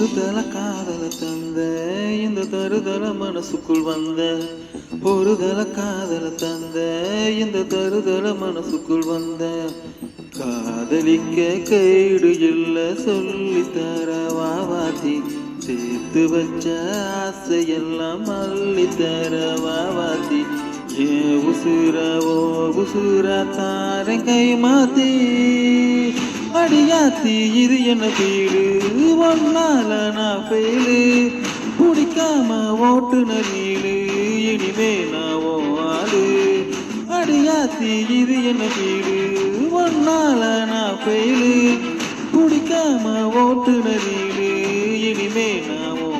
ஒரு தல காதல தந்த இந்த தருதல மனசுக்குள் வந்த. ஒரு தல காதல தந்த இந்த தருதல மனசுக்குள் வந்த. காதலிக்க கைடு இல்ல சொல்லி தர வாவாத்தி சேர்த்து வச்ச ஆசையெல்லாம் அள்ளி தர வாவாத்தி ஏ உசுரவோ உசுரா தாரை கை மாத்தி. அடியாத்தி இது என்ன வீடு? ஒன்னால நான் ஃபெயிலு பிடிக்காம ஓட்டுன நீளு இனிமே நான் ஆளு. அடியாத்தி இது என்ன வீடு? ஒன்னால நான் ஃபெயிலு பிடிக்காம ஓட்டுன நீளு இனிமே நான்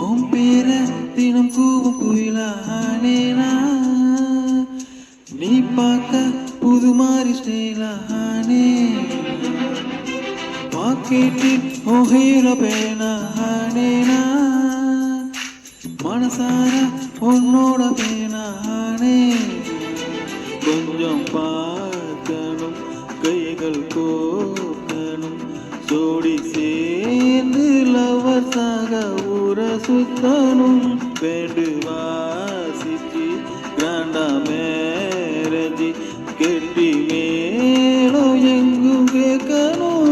உன் பேர தினம் கூவும் குயிலானேனா நீ பார்க்க புது மாதிரி ஸ்டைலானே பாக்கெட்டில் ஒகையில பேனானேனா மனசார உன்னோட பேனானே. கொஞ்சம் பார்க்கணும் கைகள் கோக்கணும் ஜோடி சே சுத்தனும் சுத்தணும் வேண்டு வாசிச்சு கிராண்டா மேரஜி கெட்டி மேலும் எங்கும் கேட்கணும்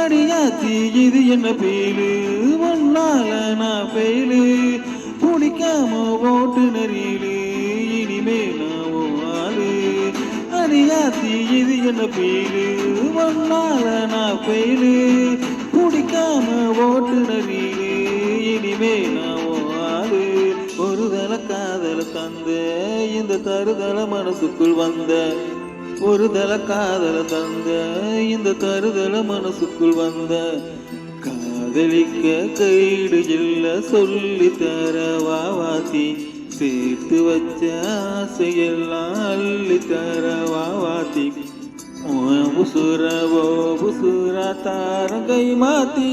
அடியாத்தி இது என்ன பெயிலு ஒன்னால நான் பெயிலு பிடிக்காம ஓட்டு நெறியிலு இனிமே நான் ஆளு. அடியாத்தி இது என்ன பெயிலு ஒன்னால நான் பெயிலு குடிக்காம ஓட்டு நெறியிலு இனிமே நான் உன் ஒரு தல காதல தந்த இந்த தருதல மனசுக்குள் வந்த. ஒரு தல காதல தந்த இந்த தருதல மனசுக்குள் வந்த. காதலிக்க கைடு இல்ல சொல்லி தர வாவாத்தி சேர்த்து வச்ச ஆசையெல்லாம் அள்ளி தர வாவாத்தி உன் உசுரவோ உசுர தாரம் மாத்தி.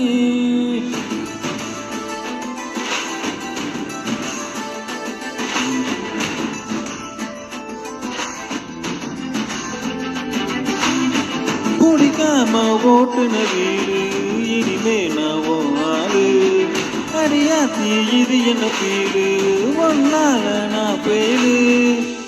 குடிக்காம ஓட்டுன வீடு இனிமே நான் உன் ஆளு. அடியாத்தி இது என்ன பீடு? ஒன்னால நான் பேரு.